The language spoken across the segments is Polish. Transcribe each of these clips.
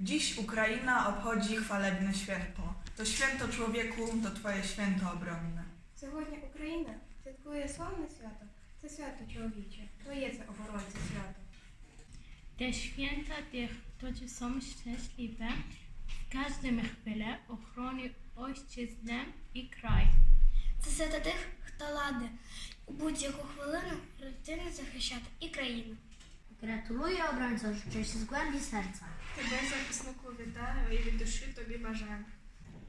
Dziś Ukraina obchodzi chwalebne święto. To święto człowieku, to Twoje święto obronne. Сьогодні Україна святкує славне свято. Це свято чоловіче, твоє це оборонце свято. Te święta tych, którzy są szczęśliwi, w każdym chwilę ochroni ojczyznę i kraj. Це свято тих, хто ладе у будь-яку хвилину родину захищати і країну. Gratuluję obrońcom, życzę się z głębi serca. Тебе захиснику вітаю і від душі тобі бажаю.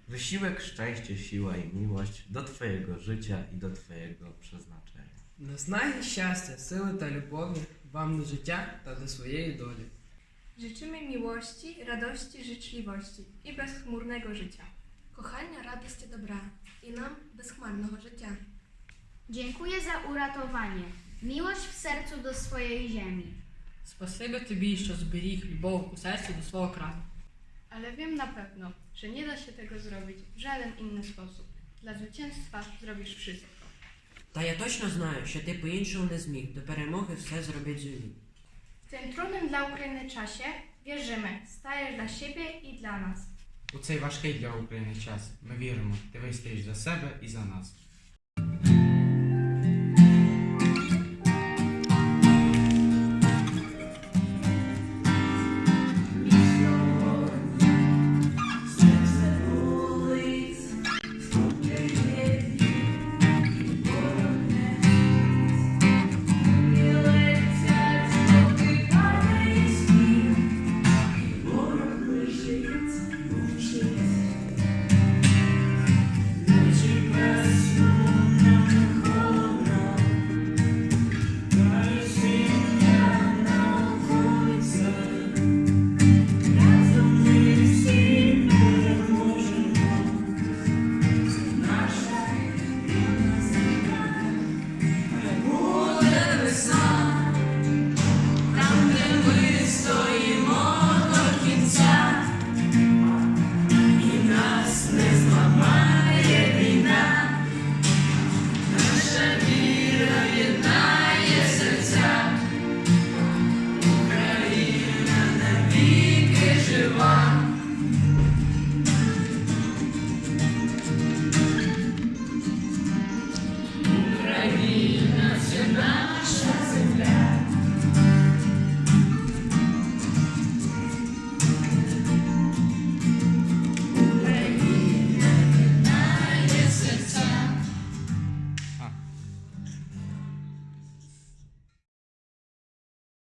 Wysiłek, szczęście, siła i miłość do Twojego życia i do Twojego przeznaczenia. Наснаги щастя, сили та любові вам на життя та до своєї долі. Życzymy miłości, radości, życzliwości i bezchmurnego życia. Kochania, radości, dobra i nam bezchmarnego życia. Dziękuję za uratowanie, miłość w sercu do swojej ziemi. Спасибі тобі, що зберіг любов у серці до свого краю. Ale wiem na pewno, że nie da się tego zrobić w żaden inny sposób. Dla zwycięstwa zrobisz wszystko. Та я точно знаю, що ти по-іншому не зміг. До перемоги все зробить зумів. W tym trudnym dla Ukrainy czasie wierzymy, stajesz dla siebie i dla nas. У цей важкий для України час ми віримо, ти вистоїш за себе і за нас.